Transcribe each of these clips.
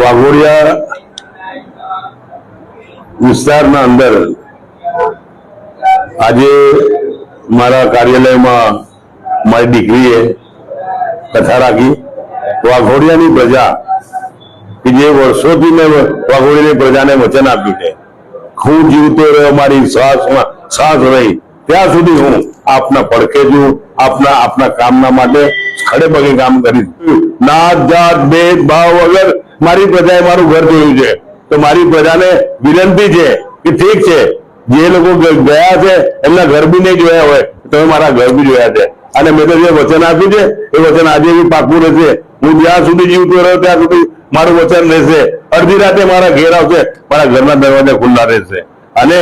વાઘોડિયા વિસ્તારના અંદર આજે મારા કાર્યાલયમાં મારી દીકરીએ કથા રાખી. વાઘોડિયાની પ્રજા કે જે વર્ષોથી મેં વાઘોડિયાની પ્રજાને વચન આપ્યું છે. હું જીવતો રહ્યો, મારી શ્વાસમાં શ્વાસ રહી. ત્યાં સુધી હું આપના પડખે છું આપના આપના કામના માટે ખડે પગે કામ કરી નાત જાત, ભેદ, ભાવ વગર મારી પ્રજાએ મારું ઘર જોયું છે. તો મારી પ્રજાને વિનંતી છે કે ઠીક છે, જે લોકો ગયા છે, એમના ઘર બી નહીં જોયા હોય, તમે મારા ઘર બી જોયા છે. અને મેં તો જે વચન આપ્યું છે, એ વચન આજે બી પાકું રહેશે. હું જ્યાં સુધી જીવતો રહ્યો, ત્યાં સુધી મારું વચન રહેશે. અડધી રાતે મારા ઘેર આવશે, મારા ઘરના દરવાજા ખુલ્લા રહેશે. અને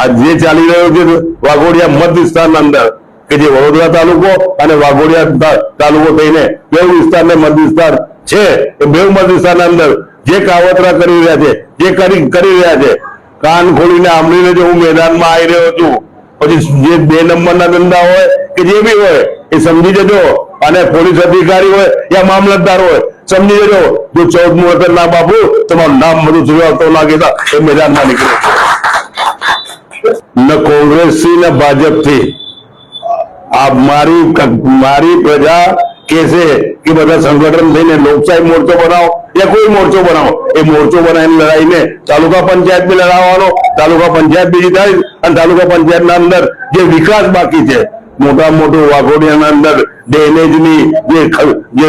આ જે ચાલી રહ્યો છે વાઘોડિયા મધ વિસ્તારના અંદર, કે જે વડોદરા તાલુકો અને વાઘોડિયા તાલુકો થઈને બે વિસ્તાર ને મધ વિસ્તાર છે. એ બે મધ વિસ્તારના અંદર જે કાવતરા કરી રહ્યા છે, જે કરી રહ્યા છે, કાન ખોલીને આંબળીને જો હું મેદાનમાં આવી રહ્યો છું, પછી જે બે નંબરના ધંધા હોય કે જે બી હોય, એ સમજી જજો. અને પોલીસ અધિકારી હોય યા મામલતદાર હોય, સમજી જજો. જો ચૌદમું વતન ના બાપુ, તમારું નામ બધું લાગે તા એ મેદાનમાં નીકળે. ન કોંગ્રેસથી, ને ભાજપથી. આ મારી મારી પ્રજા કેસે કે બધા સંગઠન થઈને લોકશાહી મોરચો બનાવો યા કોઈ મોરચો બનાવો. એ મોરચો બનાવીને લડાઈને તાલુકા પંચાયત બી લડાવવાનો, તાલુકા પંચાયત બી જીતાડી અને તાલુકા પંચાયતના અંદર જે વિકાસ બાકી છે. મોટા મોટું વાઘોડિયાના અંદર ડેમેજની જે જે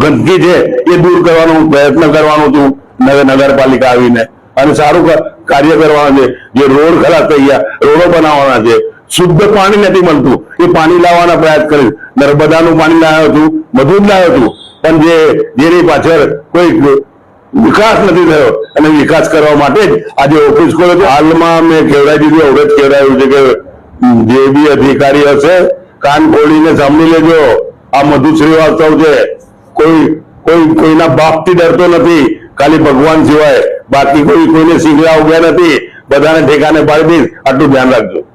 ગંદકી છે એ દૂર કરવાનો પ્રયત્ન કરવાનો છું. નગર નગરપાલિકા આવીને. અને સારું કાર્ય કરવાનું છે. જે રોડ ખરાબ થઈ ગયા, રોડો બનાવવાના છે. શુદ્ધ પાણી નથી મળતું. એ પાણી લાવવાના પ્રયાસ કરીશ નર્મદાનું પાણી લાવ્યો હતું, બધું જ લાવ્યો હતું. પણ જે, જેની પાછળ કોઈ વિકાસ નથી થયો, અને વિકાસ કરવા માટે જ આજે ઓફિસ ખોલે છે. હાલમાં મેં કેવડાવી દીધું જ કેવડાવ્યું છે કે જે બી અધિકારી હશે કાન ખોલીને સાંભળી લેજો. આ મધુ શ્રીવાસ્તવ છે. કોઈ કોઈ, કોઈના બાપથી ડરતો નથી. ખાલી ભગવાન સિવાય બાકી કોઈ કોઈને શીખવા ઉગ્યા નથી. બધાને ઠેકાને પાડી દઈશ. આટલું ધ્યાન રાખજો.